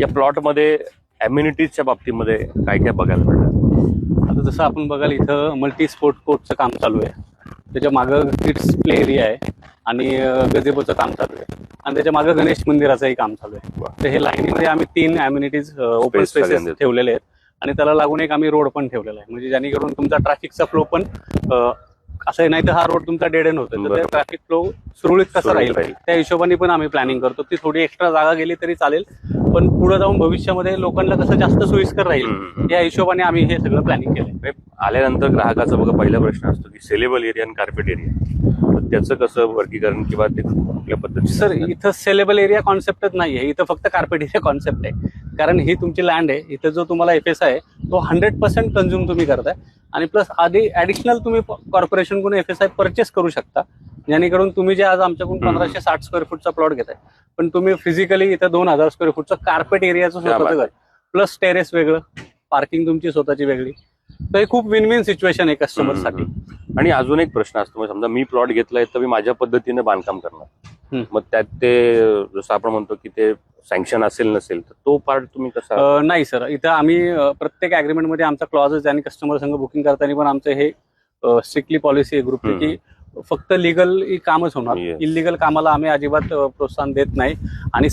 या प्लॉटमध्ये अम्युनिटीजच्या बाबतीमध्ये काय काय बघायला मिळणार? आता जसं आपण बघाल इथं मल्टी स्पोर्ट कोर्टचं काम चालू आहे. त्याच्या मागं किड्स प्ले एरिया आहे आणि अं, गझेबोचं काम चालू आहे. आणि त्याच्या मागं गणेश मंदिराचंही काम चालू आहे. तर हे लाईनीमध्ये आम्ही तीन अम्युनिटीज ओपन स्पेसेस. ठेवलेले आहेत. आणि त्याला लागून एक आम्ही रोड पण ठेवलेला आहे. म्हणजे जेणेकरून तुमचा ट्रॅफिकचा फ्लो पण असं नाही तर हा रोड तुमचा डेड एंड होतो. तर. ट्रॅफिक फ्लो सुरळीत कसा राहील. त्या हिशोबाने पण आम्ही प्लॅनिंग करतो. ती थोडी एक्स्ट्रा जागा गेली तरी चालेल. पण पुढे जाऊन भविष्यामध्ये लोकांना कसं जास्त सोयीस्कर राहील. या हिशोबाने आम्ही हे सगळं प्लॅनिंग केलंय. म्हणजे आल्यानंतर ग्राहकाचा बघा पहिला प्रश्न असतो की सेलेबल एरिया आणि कार्पेट एरिया त्याचं कसं वर्गीकरण किंवा ते कुठल्या पद्धतीने सर इथं सेलेबल एरिया कॉन्सेप्टच नाही आहे इथं फक्त कार्पेट एरिया कॉन्सेप्ट आहे. कारण ही तुमची लँड आहे. इथं जो तुम्हाला एफ एस आहे तो हंड्रेड पर्सेंट कन्झ्युम तुम्ही करताय. आणि प्लस आधी ऍडिशनल तुम्ही कॉर्पोरेशनकडून एफ एस आय परचेस करू शकता. जेणेकरून तुम्ही जे आज आमच्याकडून. पंधराशे साठ स्क्वेअर फूटचा प्लॉट घेताय. पण तुम्ही फिजिकली इथं दोन हजार स्क्वेअर फूटचं कार्पेट एरियाचं स्वतःचं घर. प्लस टेरेस वेगळं. पार्किंग तुमची स्वतःची वेगळी. तर हे खूप विन विन सिच्युएशन आहे कस्टमरसाठी. आणि अजून एक प्रश्न असतो. म्हणजे समजा मी प्लॉट घेतलाय तर मी माझ्या पद्धतीने बांधकाम करणार. मग त्यात ते जसं आपण म्हणतो की ते सँक्शन असेल नसेल तर तो पार्ट तुम्ही कसा नाही सर इथं आम्ही प्रत्येक agreement मध्ये आमचा क्लॉजेस आणि कस्टमर संघ बुकिंग करताना पण आमचं हे स्ट्रिक्टली पॉलिसी आहे ग्रुपची की फक्त लिगल कामच होणार. इलिगल कामाला आम्ही अजिबात प्रोत्साहन देत नाही आणि